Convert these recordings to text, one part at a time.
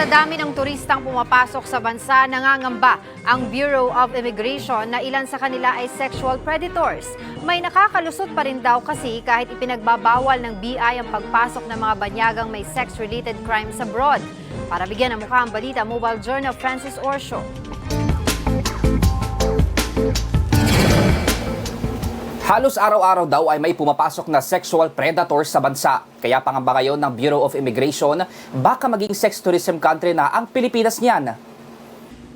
Sa dami ng turistang pumapasok sa bansa, nangangamba ang Bureau of Immigration na ilan sa kanila ay sexual predators. May nakakalusot pa rin daw kasi kahit ipinagbabawal ng BI ang pagpasok ng mga banyagang may sex-related crimes abroad. Para bigyan ng mukha ang balita, Mobile Journal Francis Orsho. Halos araw-araw daw ay may pumapasok na sexual predators sa bansa. Kaya pangamba ngayon ng Bureau of Immigration, baka maging sex tourism country na ang Pilipinas niyan.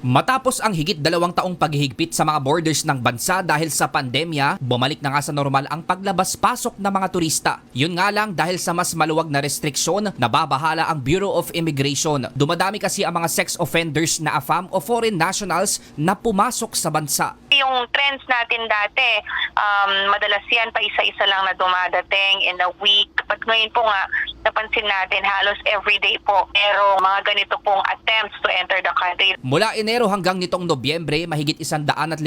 Matapos ang higit dalawang taong paghihigpit sa mga borders ng bansa dahil sa pandemya, bumalik na nga sa normal ang paglabas-pasok ng mga turista. Yun nga lang dahil sa mas maluwag na restriksyon, nababahala ang Bureau of Immigration. Dumadami kasi ang mga sex offenders na AFAM o foreign nationals na pumasok sa bansa. yung trends natin dati, um, madalas yan pa isa-isa lang na dumadating in a week. But ngayon po nga, napansin natin halos everyday po. Pero mga ganito pong attempts to enter the country. Mula Enero hanggang nitong Nobyembre, mahigit 155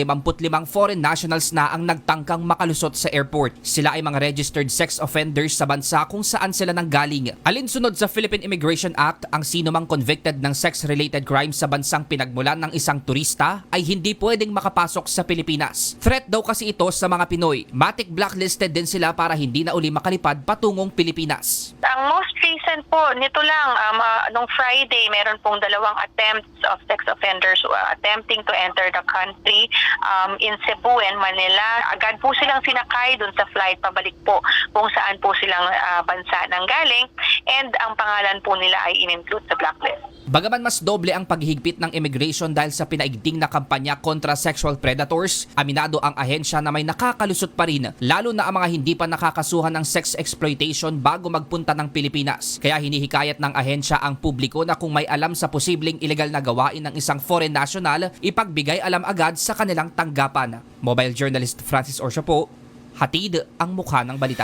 foreign nationals na ang nagtangkang makalusot sa airport. Sila ay mga registered sex offenders sa bansa kung saan sila nanggaling. Alinsunod sa Philippine Immigration Act, ang sino mang convicted ng sex-related crimes sa bansang pinagmulan ng isang turista ay hindi pwedeng makapasok sa Pilipinas. Threat daw kasi ito sa mga Pinoy. Matic blacklisted din sila para hindi na uli makalipad patungong Pilipinas. Ang most recent po, nito lang, um, ah, nung Friday, meron pong dalawang attempts of sex offenders uh, attempting to enter the country um, in Cebu and Manila. Agad po silang sinakay dun sa flight pabalik po kung saan po silang ah, bansa nanggaling and ang pangalan po nila ay in-include sa blacklist. Bagaman mas doble ang paghihigpit ng immigration dahil sa pinaigting na kampanya kontra sexual predators, aminado ang ahensya na may nakakalusot pa rin, lalo na ang mga hindi pa nakakasuhan ng sex exploitation bago magpunta ng Pilipinas. Kaya hinihikayat ng ahensya ang publiko na kung may alam sa posibleng ilegal na gawain ng isang foreign national, ipagbigay alam agad sa kanilang tanggapan. Mobile journalist Francis Orsha po, hatid ang mukha ng balita.